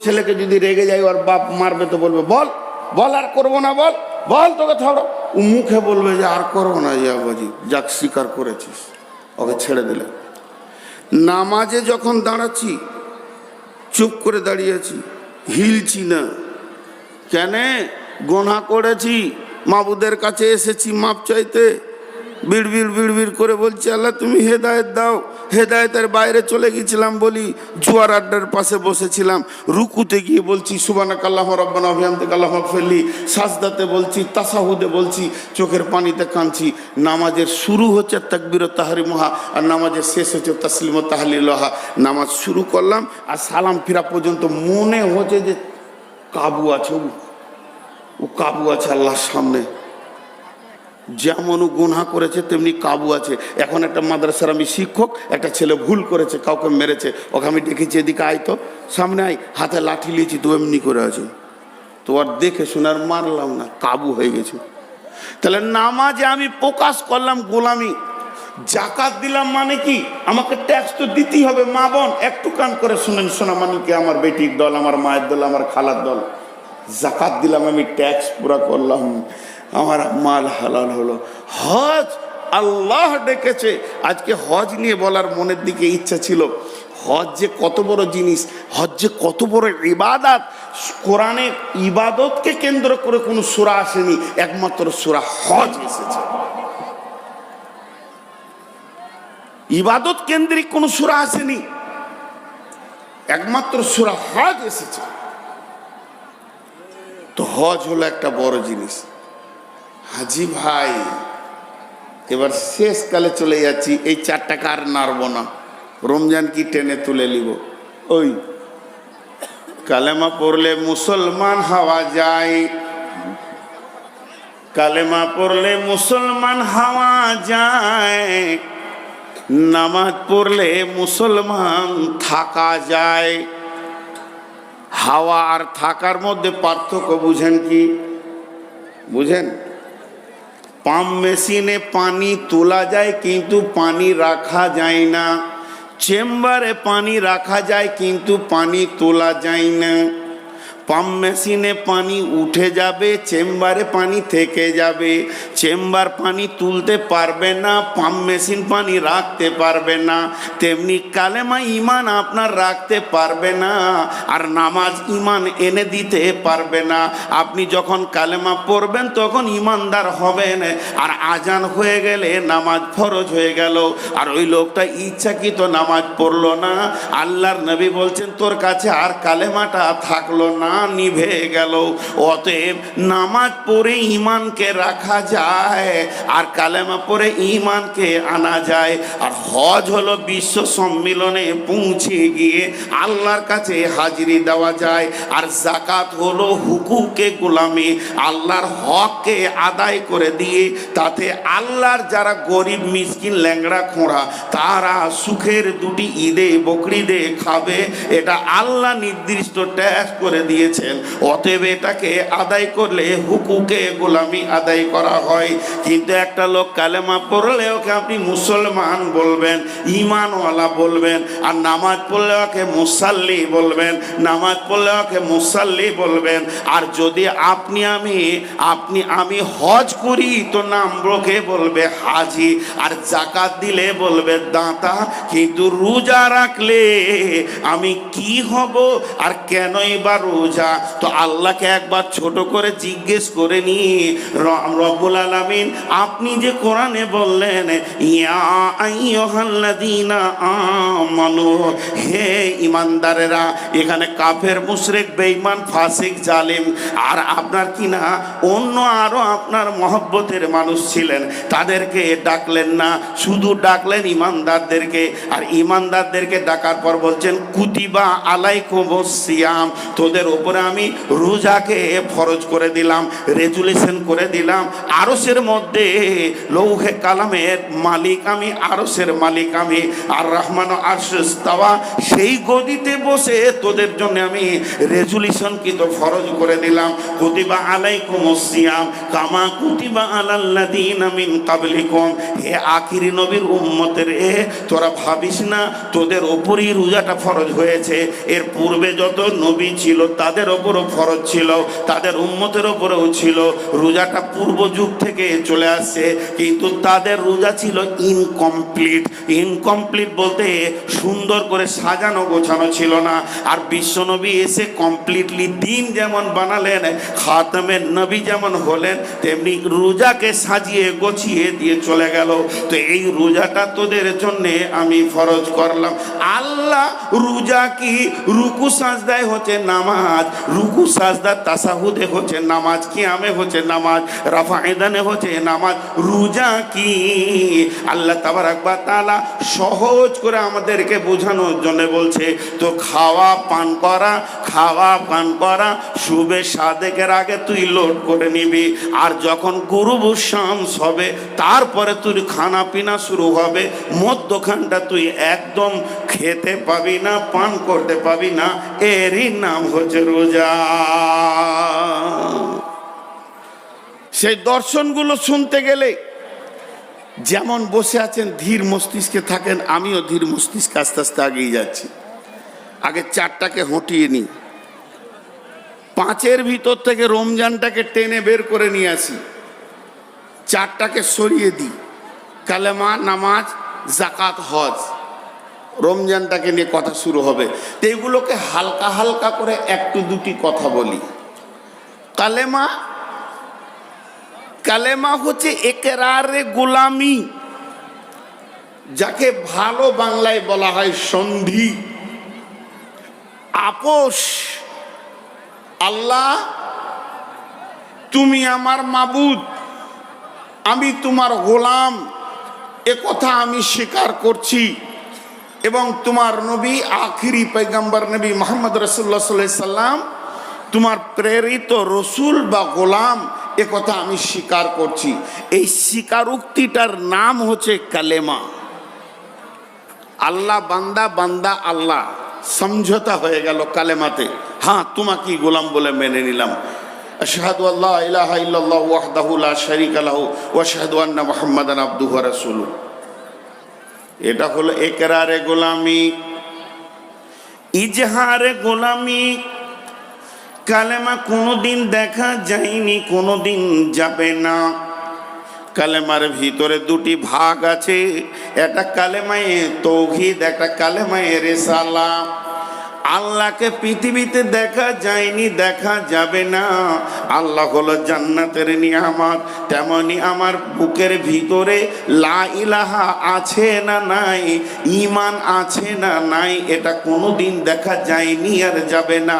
ছেলেকে যদি রেগে যায়, ওর বাপ মারবে তো বলবে, বল বল, আর করব না, বল বল তোকে থামড়ো ও মুখে বলবে যে, আর করব না, ইয়া বাজি, যাক স্বীকার করেছিস, ওকে ছেড়ে দিলে। নামাজে যখন দাঁড়াচ্ছি, চুপ করে দাঁড়িয়ে আছি হিলছি না। কেন? গোনা করেছি। মাবুদের কাছে এসেছি মাপ চাইতে। বিড়বিড় বিড়বিড় করে বলছি, আল্লাহ, তুমি হেদায়েত দাও। হেদায়েতের বাইরে চলে গেছিলাম বলি, জুয়ার আড্ডার পাশে বসেছিলাম। রুকুতে গিয়ে বলছি সুবানা কাল্লাহ রব্বানা অভিয়ান্তে কাল্লাহ ফেললি সাজদাতে বলছি, তাসাহুদে বলছি, চোখের পানিতে কাঁদছি। নামাজের শুরু হচ্ছে তাকবির তাহারি মহা, আর নামাজের শেষ হচ্ছে তাসলিম তাহালি লোহা। নামাজ শুরু করলাম, আর সালাম ফিরা পর্যন্ত মনে হচ্ছে যে কাবু আছে ও কাবু আছে আল্লাহর সামনে। যেমন ও গুনহা করেছে, তেমনি কাবু আছে। এখন একটা মাদ্রাসার আমি শিক্ষক, একটা ছেলে ভুল করেছে, কাউকে মেরেছে, ওকে আমি ডেকেছি, এদিকে আয় তো। সামনে আয়, হাতে লাঠি নিয়েছি তো এমনি করে আছে। তো আর দেখে শুনে আর মারলাম না, কাবু হয়ে গেছে। তাহলে নামাজে আমি প্রকাশ করলাম গোলামি। জাকাত দিলাম মানে কি? আমাকে ট্যাক্স তো দিতেই হবে, মা বোন, একটু কান করে শুনেন শোনা মানুষকে আমার বেটির দল, আমার মায়ের দল, আমার খালার দল। জাকাত দিলাম আমি ট্যাক্স পুরা করলাম। আমার মাল হালাল হলো। হজ আল্লাহ ডেকেছে। আজকে হজ নিয়ে বলার মনের দিকে ইচ্ছা ছিল। হজ যে কত বড় জিনিস, হজ যে কত বড় ইবাদত। কোরআনে ইবাদতকে কেন্দ্র করে কোনো সুরা আসেনি, একমাত্র সুরা হজ এসেছে। ইবাদত কেন্দ্রিক কোনো সুরা আসেনি, একমাত্র সুরা হজ এসেছে। তো হজ হলো একটা বড় জিনিস। হাজি ভাই, এবার শেষকালে চলে যাচ্ছি, এই চার টাকা আর নাড়বো না। রমজান কি টেনে তুলে নিব? ওই, কালেমা পড়লে মুসলমান হওয়া যায়। কালেমা পড়লে মুসলমান হওয়া যায়। নামাজ পড়লে মুসলমান থাকা যায়। হাওয়া আর থাকার মধ্যে পার্থক্য বুঝেন কি? বুঝেন? পাম্প মেশিনে পানি তোলা যায়, কিন্তু পানি রাখা যায় না। চেম্বারে পানি রাখা যায়, কিন্তু পানি তোলা যায় না। পাম্প মেশিনে পানি উঠে যাবে, চেম্বারে পানি থেকে যাবে। চেম্বার পানি তুলতে পারবে না পাম্প মেশিন পানি রাখতে পারবে না। তেমনি কালেমা ইমান আপনার রাখতে পারবে না, আর নামাজ ইমান এনে দিতে পারবে না। আপনি যখন কালেমা পড়বেন, তখন ইমানদার হবেন। আর আজান হয়ে গেলে নামাজ ফরজ হয়ে গেল। আর ওই লোকটা ইচ্ছাকৃত নামাজ পড়ল না। আল্লাহর নবী বলছেন, তোর কাছে আর কালেমাটা থাকল না। নিভে গেল। অতএব নামাজ পড়ে ইমানকে রাখা যায় আর কালেমা পড়ে ইমানকে আনা যায়। আর হজ হলো বিশ্ব সম্মিলনে পৌঁছে গিয়ে আল্লাহর কাছে হাজিরি দেওয়া যায়। আর জাকাত হলো হুকুকে গোলামি, আল্লাহর হককে আদায় করে দিয়ে তাতে আল্লাহর যারা গরিব, মিসকিন, ল্যাংড়া, খোঁড়া, তারা সুখের দুটি ঈদে, বকরিদে খাবে। এটা আল্লাহ নির্দিষ্ট ট্যাক্স করে দিয়েছেন অতএব এটাকে আদায় করলে হুকুকে গোলামি আদায় করা হয়। কিন্তু একটা লোক কালেমা পড়লে ওকে আপনি মুসলমান বলবেন ইমানওয়ালা বলবেন, আর নামাজ পড়লে ওকে মুসাল্লি বলবেন, নামাজ পড়লে ওকে মুসাল্লি বলবেন। আর যদি আপনি আমি আপনি আমি হজ করি, তো নাম লোকে বলবে হাজি, আর জাকাত দিলে বলবে দাঁতা, কিন্তু রোজা রাখলে আমি কি হব, আর কেনই বা রোজা তো আল্লাহকে একবার ছোট করে জিজ্ঞেস করে নি রব্বুল আলামিন, আপনি যে কোরআনে বললেন, ইয়া আমানু, হে ইমানদারেরা এখানে কাফের, মুশরিক, বেঈমান, ফাসিক, জালিম, আর আপনার কি না, অন্য আরও আপনার মহব্বতের মানুষ ছিলেন। তাদেরকে ডাকলেন না, শুধু ডাকলেন ইমানদারদেরকে আর ইমানদারদেরকে ডাকার পর বলছেন, কুতিবা আলাইকুম সিয়াম, তোদের উপরে আমি রোজাকে ফরজ করে দিলাম, রেজুলেশন করে দিলাম। আরসের মধ্যে লৌহে কালামের মালিক আমি আরসের মালিক আমি, আর রহমান আরশাওয়া সেই গদিতে বসে তোদের জন্য আমি রেজুলেশন কিন্তু ফরজ করে দিলাম। কুতিবা আলাইকুম সিয়াম, কামা কুতিবা আলাল্লাযিনা মিন কাবলিকুম হে আখিরি নবীর উম্মতের, এ তোরা ভাবিস না, তোদের ওপরই রোজাটা ফরজ হয়েছে। এর পূর্বে যত নবী ছিল তাদের ওপরও ফরজ ছিল, তাদের উম্মতের ওপরেও ছিল। রোজাটা পূর্ব যুগ থেকে চলে আসছে, কিন্তু তাদের রোজা ছিল ইনকমপ্লিট ইনকমপ্লিট বলতে সুন্দর করে সাজানো, গোছানো ছিল না। আর বিশ্বনবী এসে কমপ্লিটলি দিন যেমন বানালেন, খাতামের নবী যেমন হলেন, তেমনি রোজাকে সাজিয়ে, গোছিয়ে দিয়ে চলে গেল। তো এই রোজাটা তোদের জন্যে আমি ফরজ করলাম। আল্লাহ রোজা কি রুকু সাজদায় হচ্ছে নামাজ? রুকু, সাজদা, তাসাহুদে হচ্ছে নামাজ, কিয়ামে হচ্ছে নামাজ রাফায়দানে হচ্ছে নামাজ, রোজা কি? আল্লাহ তাবার আকবার তালা সহজ করে আমাদেরকে বোঝানোর জন্য বলছে, তো খাওয়া, পান করা, খাওয়া, পান করা শুভে সাদেকের আগে তুই লোড করে নিবি, আর যখন গুরুব শামস হবে, তারপরে তুই খানা পিনা শুরু হবে, মধ্যখানটা তুই একদম খেতে পাবি না, পান করতে পাবি না, এরই নাম হচ্ছে রোজা। সেই দর্শনগুলো শুনতে গেলে যেমন বসে আছেন, ধীর মস্তিষ্কে থাকেন, আমিও ধীর মস্তিষ্কে আস্তে আস্তে আগিয়ে যাচ্ছি। আগে চারটাকে হটিয়ে নিই। পাঁচের ভিতর থেকে রমজানটাকে টেনে বের করে নিয়ে আসি। চারটাকে সরিয়ে দিই। কালেমা, নামাজ জাকাত হজ। রমজানটাকে নিয়ে কথা শুরু হবে। তো এগুলোকে হালকা হালকা করে একটু দুটি কথা বলি। কালেমা কালেমা হচ্ছে একরারে গোলামি, যাকে ভালো বাংলায় বলা হয় সন্ধি। আপোষ, আল্লাহ, তুমি আমার মাবুদ, আমি তোমার গোলাম, এ কথা আমি স্বীকার করছি। এবং তোমার নবী, আখিরি পৈগম্বর নবী মোহাম্মদ রসুল্লাহ সাল্লাম, তোমার প্রেরিত রসুল বা গোলাম, এ কথা আমি স্বীকার করছি। এই স্বীকারোক্তিটার নাম হচ্ছে কালেমা। আল্লাহ বান্দা বান্দা আল্লাহ। সমঝোতা হয়ে গেল কালেমাতে। হ্যাঁ তোমাকেই গোলাম বলে মেনে নিলাম। আশহাদু আল্লাহ ইলাহা ইল্লাল্লাহু ওয়াহদাহু লা শারীকা লাহু ওয়া আশহাদু আন্না এটা হলো একরারে গোলামি, ইজহারে গোলামি। কালেমা কোনোদিন দেখা যায়নি, কোনোদিন যাবে না। কালেমার ভিতরে দুটি ভাগ আছে, একটা কালেমায়ে তৌহিদ, একটা কালেমায়ে রেসালা। আল্লাহকে পৃথিবীতে দেখা যায়নি, দেখা যাবে না। আল্লাহ হলো জান্নাতের নিয়ামত। তেমনি আমার বুকের ভিতরে লা ইলাহা আছে না নাই ইমান আছে না নাই, এটা কোনোদিন দেখা যায়নি আর যাবে না।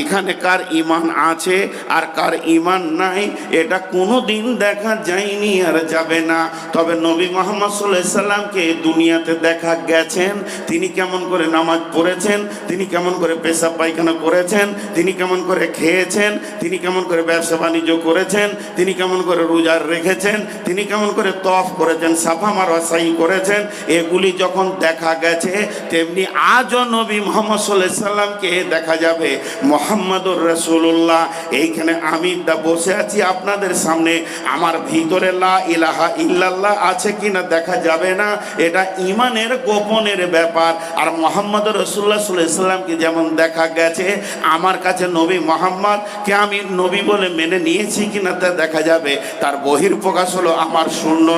এখানে কার ইমান আছে আর কার ইমান নাই, এটা কোনোদিন দেখা যায়নি আর যাবে না। তবে নবী মোহাম্মদ সাল্লাহ সাল্লামকে দুনিয়াতে দেখা গেছেন। তিনি কেমন করে নামাজ পড়েছেন? তিনি কেমন করে পেশাব পায়খানা করেছেন, তিনি কেমন করে খেয়েছেন, তিনি কেমন করে ব্যবসা বাণিজ্য করেছেন, তিনি কেমন করে রোজার রেখেছেন, তিনি কেমন করে তফ করেছেন, সাফা মারওয়াসাই করেছেন, এগুলি যখন দেখা গেছে, তেমনি আজও নবী মোহাম্মদ সাল্লাহ সাল্লামকে দেখা যাবে, মোহাম্মদুর রসুল্লাহ এইখানে আমি বসে আছি আপনাদের সামনে, আমার ভিতরে লা ইলাহা ইল্লাল্লাহ আছে কিনা দেখা যাবে না, এটা ইমানের গোপনের ব্যাপার। আর মোহাম্মদ রসুল্লাহ সাল্লাহ সাল্লামকে যেমন দেখা গেছে, আমার কাছে নবী মোহাম্মদ, কে আমি নবী বলে মেনে নিয়েছি কিনা তা দেখা যাবে। তার বহির প্রকাশ হলো আমার শূন্য,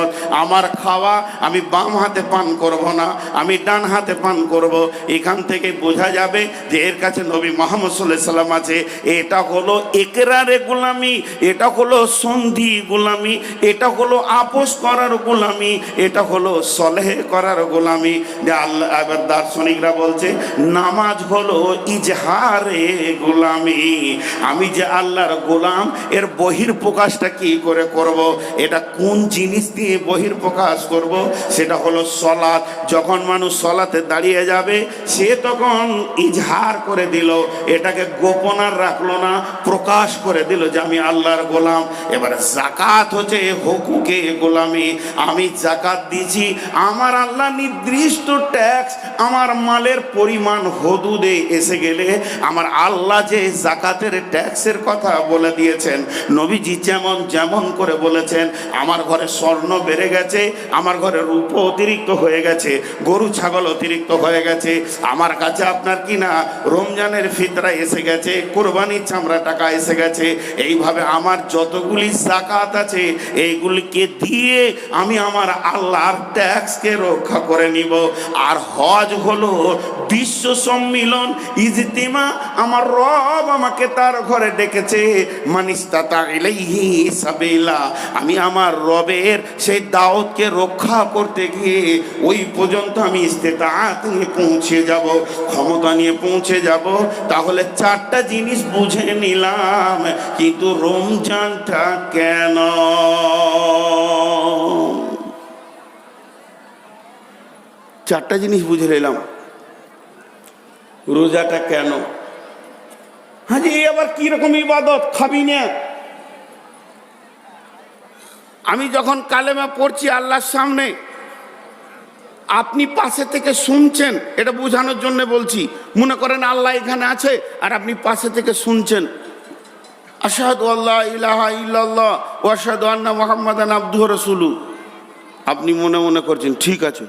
আমার খাওয়া আমি বাম হাতে পান করব না, আমি ডান হাতে পান করব। এখান থেকে বোঝা যাবে যে এর কাছে নবী মোহাম্মদ সাল্লাহ সাল্লাম আছে। এটা হলো একরারে গোলামি, এটা হলো সন্ধি গোলামি, এটা হলো আপোষ করার গোলামি, এটা হলো সলেহ করার গোলামি। যে আল্লাহ দার্শনিকরা বলছে, নামাজ হলো হলো ইজহারে গোলামি। আমি যে আল্লাহর গোলাম, এর বহির প্রকাশটা কি করে করব? এটা কোন জিনিস দিয়ে বহির প্রকাশ করব? সেটা হলো সলাৎ। যখন মানুষ সলাতে দাঁড়িয়ে যাবে, সে তখন ইজহার করে দিল। এটাকে গোপন আর রাখল না, প্রকাশ করে দিল যে আমি আল্লাহর গোলাম। এবারে জাকাত হচ্ছে হুকুকে গোলামি। আমি জাকাত দিছি, আমার আল্লাহ নির্দিষ্ট ট্যাক্স, আমার মালের পরিমাণ হদুদে। এসে গেলে আমার আল্লাহ যে জাকাতের ট্যাক্সের কথা বলে দিয়েছেন, নবীজি যেমন যেমন করে বলেছেন, আমার ঘরে স্বর্ণ বেড়ে গেছে, আমার ঘরে রূপ অতিরিক্ত হয়ে গেছে, গরু ছাগল অতিরিক্ত হয়ে গেছে, আমার কাছে আপনার কি না রমজানের ফিতরা এসে গেছে, কোরবানির চামড়া টাকা এসে গেছে, এইভাবে আমার যতগুলি জাকাত আছে, এইগুলিকে দিয়ে আমি আমার আল্লাহর ট্যাক্সকে রক্ষা করে নিব। আর হজ হলো বিশ্ব সম্মিলন ইজতিমা, আমার রব আমাকে তার ঘরে ডেকেছে। মানিস্তাতা ইলাইহি সাবিলা। আমি আমার রবের সেই দাওয়াতকে রক্ষা করতে গিয়ে ওই পর্যন্ত আমি ইস্তেতাআত নিয়ে পৌঁছে যাব, ক্ষমতা নিয়ে পৌঁছে যাব। তাহলে চারটা জিনিস বুঝে নিলাম, কিন্তু রমজানটা কেন? চারটা জিনিস বুঝে নিলাম। রোজাটা কেন? হ্যাঁ যে আবার কীরকম ইবাদত? খাবি না। আমি যখন কালেমা পড়ছি আল্লাহর সামনে, আপনি পাশে থেকে শুনছেন, এটা বোঝানোর জন্য বলছি। মনে করেন আল্লাহ এখানে আছে, আর আপনি পাশে থেকে শুনছেন। আশাহাদু আল্লাহ ইলাহা ইল্লাল্লাহ রসুলু আপনি মনে মনে করছেন, ঠিক আছে।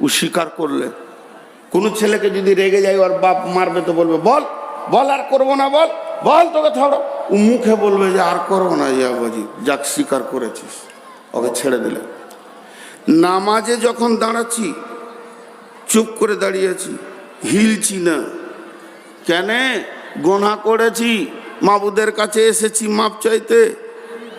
ও স্বীকার করলে কোনো ছেলেকে যদি রেগে যায়, ওর বাপ মারবে তো বলবে, বল বল, আর করব না, বল বল তোকে ধরো ও মুখে বলবে যে, আর করব না, ইয়া বাজি, যাক স্বীকার করেছিস, ওকে ছেড়ে দিলে। নামাজে যখন দাঁড়াচ্ছি, চুপ করে দাঁড়িয়েছি হিলছি না। কেন? গোনা করেছি, মাবুদের কাছে এসেছি মাপ চাইতে।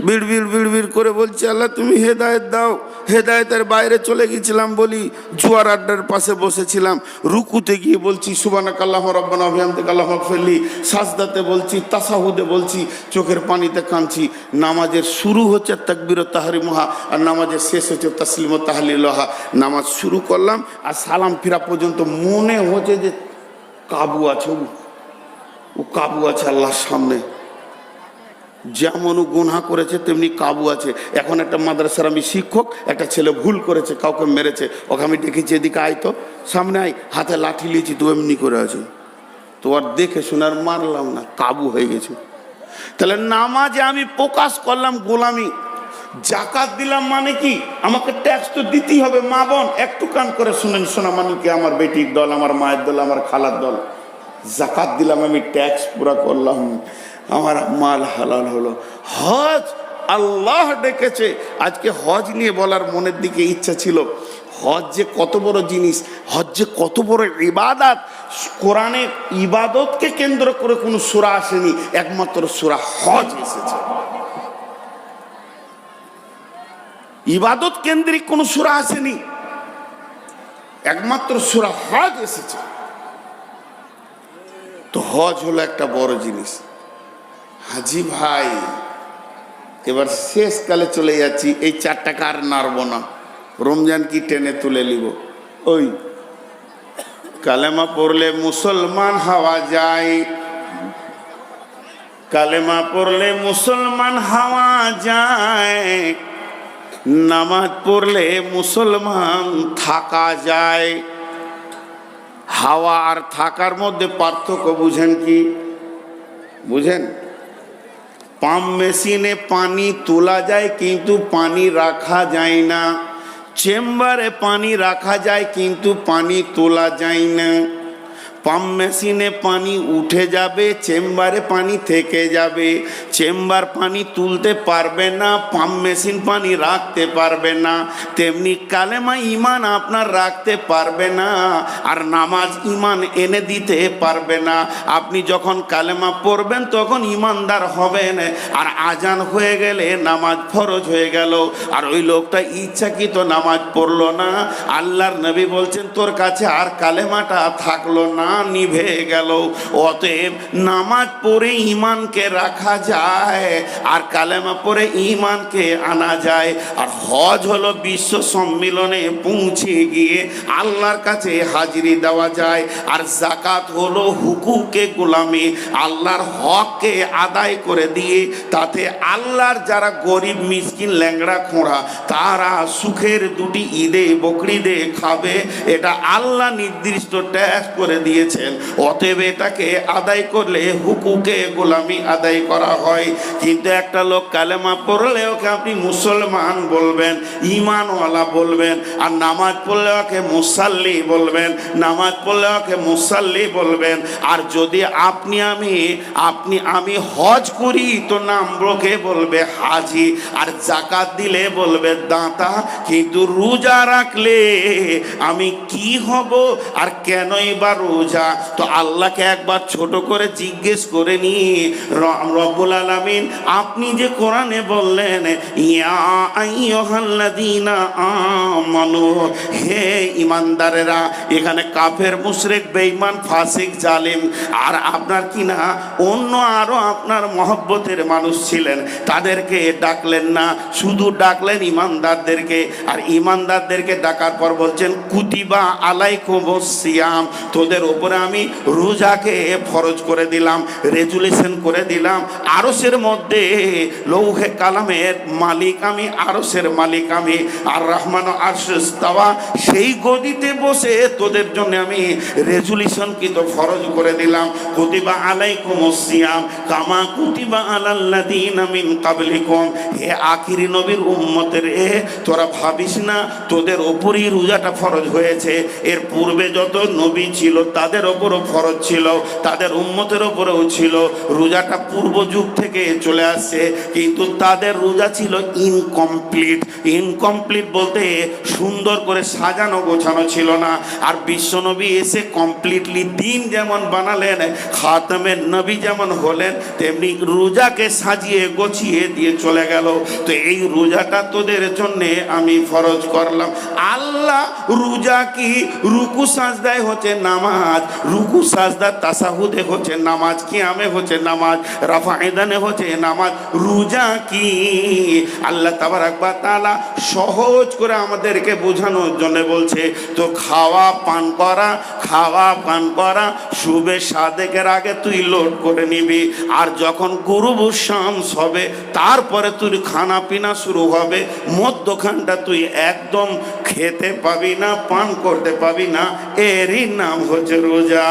বিড়বিড় বিড়বিড় করে বলছি, আল্লাহ, তুমি হেদায়ত দাও। হেদায়েতের বাইরে চলে গেছিলাম বলি, জুয়ার আড্ডার পাশে বসেছিলাম। রুকুতে গিয়ে বলছি সুবানা কাল্লাহ রব্বানা অভিয়ান্তে কাল্লাহ ফেললি সাজদাতে বলছি, তাসাহুদে বলছি, চোখের পানিতে কাঁদছি। নামাজের শুরু হচ্ছে তাকবির তাহারি মহা আর নামাজের শেষ হচ্ছে তাসলিম তাহলিলহা। নামাজ শুরু করলাম, আর সালাম ফেরা পর্যন্ত মনে হচ্ছে যে কাবু আছে। ও কাবু আছে আল্লাহর সামনে। যেমন ও গুনহা করেছে, তেমনি কাবু আছে। এখন একটা মাদ্রাসার আমি শিক্ষক, একটা ছেলে ভুল করেছে, কাউকে মেরেছে। ওকে আমি ডেকেছি এদিকে আয় তো, সামনে আয়, হাতে লাঠি লিয়েছি তো এমনি করে আছে। তো আর দেখে শুনে আর মারলাম না, কাবু হয়ে গেছে। তাহলে নামাজে আমি প্রকাশ করলাম গোলামি। জাকাত দিলাম মানে কি? আমাকে ট্যাক্স তো দিতেই হবে, মা বোন, একটু কান করে শুনেন, শোনা মানে কি? আমার বেটির দল, আমার মায়ের দল, আমার খালার দল। জাকাত দিলাম আমি ট্যাক্স পুরা করলাম। আমার মাল হালাল হলো। হজ আল্লাহ ডেকেছে। আজকে হজ নিয়ে বলার মনের দিকে ইচ্ছা ছিল। হজ যে কত বড় জিনিস, হজ যে কত বড় ইবাদাত। কোরআনে ইবাদতকে কেন্দ্র করে কোনো সুরা আসেনি, একমাত্র সুরা হজ এসেছে। ইবাদত কেন্দ্রিক কোনো সুরা আসেনি, একমাত্র সুরা হজ এসেছে। তো হজ হলো একটা বড় জিনিস। হাজি ভাই, এবার শেষকালে চলে যাচ্ছি, এই চারটা কার নাড়ব না। রমজান কি টেনে তুলে নিব? ওই, কালেমা পড়লে মুসলমান হওয়া যায়। কালেমা পড়লে মুসলমান হওয়া যায়। নামাজ পড়লে মুসলমান থাকা যায়। হাওয়া আর থাকার মধ্যে পার্থক্য বুঝেন কি? বুঝেন? পাম্প মেশিনে পানি তোলা যায়, কিন্তু পানি রাখা যায় না। চেম্বারে পানি রাখা যায়, কিন্তু পানি তোলা যায় না। পাম্প মেশিনে পানি উঠে যাবে, চেম্বারে পানি থেকে যাবে। চেম্বার পানি তুলতে পারবে না, পাম্প মেশিন পানি রাখতে পারবে না। তেমনি কালেমা ইমান আপনার রাখতে পারবে না, আর নামাজ ইমান এনে দিতে পারবে না। আপনি যখন কালেমা পড়বেন, তখন ইমানদার হবেন, আর আজান হয়ে গেলে নামাজ ফরজ হয়ে গেল। আর ওই লোকটা ইচ্ছাকৃত নামাজ পড়ল না। আল্লাহর নবী বলছেন, তোর কাছে আর কালেমাটা থাকল না। নিভে গেল। অতএব নামাজ পড়ে ইমানকে রাখা যায় আর কালেমা পড়ে ইমানকে আনা যায়। আর হজ হলো বিশ্ব সম্মিলনে পৌঁছে গিয়ে আল্লাহর কাছে হাজিরি দেওয়া যায়। আর জাকাত হলো হুকুকে গোলামি, আল্লাহর হককে আদায় করে দিয়ে তাতে আল্লাহর যারা গরিব, মিসকিন, ল্যাংড়া, খোঁড়া, তারা সুখের দুটি ঈদে, বকরিদে খাবে। এটা আল্লাহ নির্দিষ্ট ট্যাক্স করে দিয়েছেন। অতএব এটাকে আদায় করলে হুকুকে গোলামি আদায় করা হয়। কিন্তু একটা লোক কালেমা পড়লে ওকে আপনি মুসলমান বলবেন ইমানওয়ালা বলবেন, আর নামাজ পড়লে ওকে মুসাল্লি বলবেন, নামাজ পড়লে ওকে মুসাল্লি বলবেন। আর যদি আপনি আমি আপনি আমি হজ করি, তো নামব্রকে বলবে হাজি, আর জাকাত দিলে বলবে দাঁতা, কিন্তু রোজা রাখলে আমি কি হব, আর কেনই বা রোজা? তো আল্লাহকে একবার ছোট করে জিজ্ঞেস করে নি রব্বুল আলামিন, আপনি যে কোরআনে বললেন আমানু, হে ইমানদারেরা এখানে কাফের, মুশরিক, বেঈমান, ফাসিক, জালিম, আর আপনার কি না, অন্য আরও আপনার মহব্বতের মানুষ ছিলেন, তাদেরকে ডাকলেন না, শুধু ডাকলেন ইমানদারদেরকে আর ইমানদারদেরকে ডাকার পর বলছেন, কুতিবা আলাইকুম সিয়াম, তোদের উপরে আমি রোজাকে ফরজ করে দিলাম, রেজুলেশন করে দিলাম আরসের মধ্যে লৌহে কালামের মালিক আমি আরসের মালিক আমি, আর রহমান আরশাওয়া সেই গদিতে বসে তোদের জন্য আমি রেজুলেশন কিন্তু ফরজ করে দিলাম কুতিবা আলাইকুম সিয়াম, কামা কুতিবা আলাল্লাদিন মিন কাবলিকুম। হে আখিরি নবীর উম্মতের, এ তোরা ভাবিস না, তোদের ওপরই রোজাটা ফরজ হয়েছে। এর পূর্বে যত নবী ছিল, তাদের ওপরও ফরজ ছিল, তাদের উম্মতের ওপরেও ছিল। রোজাটা পূর্ব যুগ থেকে চলে আসছে। কিন্তু তাদের রোজা ছিল ইনকমপ্লিট ইনকমপ্লিট বলতে সুন্দর করে সাজানো, গোছানো ছিল না। আর বিশ্বনবী এসে কমপ্লিটলি দিন যেমন বানালেন, খাতমের নবী যেমন হলেন, তেমনি রোজাকে সাজিয়ে, গছিয়ে দিয়ে চলে গেল। তো এই রোজাটা তোদের জন্যে আমি ফরজ করলাম। আল্লাহ রোজা কি? রুকু সাজদায় হচ্ছে নামাজ। রুকু সাজদার তাসাহুদে হচ্ছে নামাজ, কিয়ামে হচ্ছে নামাজ রাফায়দানে হচ্ছে নামাজ। রোজা কি? আল্লাহ তাবার একবার তালা সহজ করে আমাদেরকে বোঝানোর জন্য বলছে, তো খাওয়া পান করা, খাওয়া পান করা, শুভে সাদেকের আগে তুই লোড করে নিবি। আর যখন গুরু শামস হবে, তারপরে তুই খানা পিনা শুরু হবে। মধ্যখানটা তুই একদম খেতে পাবি না, পান করতে পাবি না। এরই নাম হচ্ছে রোজা।